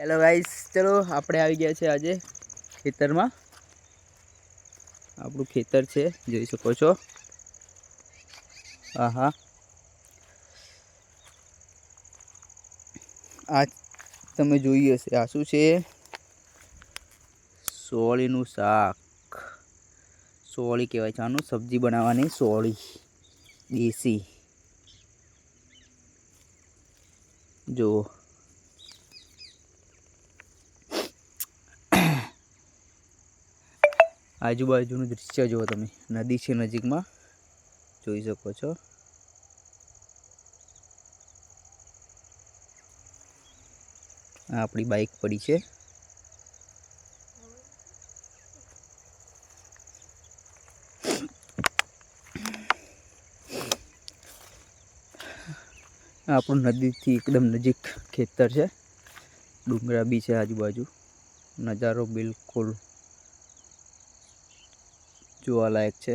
Hello guys ચલો, આપણે આવી ગયા છે આજે ખેતરમાં. આપણું ખેતર છે, જોઈ શકો છો. હા હા આ તમે જોઈ હશે, આ શું છે? સોળીનું શાક. સોળી કહેવાય છે આનું, સબ્જી બનાવવાની સોળી. દેશી. જુઓ આજુબાજુનું દૃશ્ય જુઓ તમે. નદી છે નજીકમાં. જોઈ શકો છો. આપણી બાઇક પડી છે. આપણું નદીથી એકદમ નજીક ખેતર છે. ડુંગરા બી છે આજુબાજુ. નજારો બિલકુલ જોવાલાયક છે.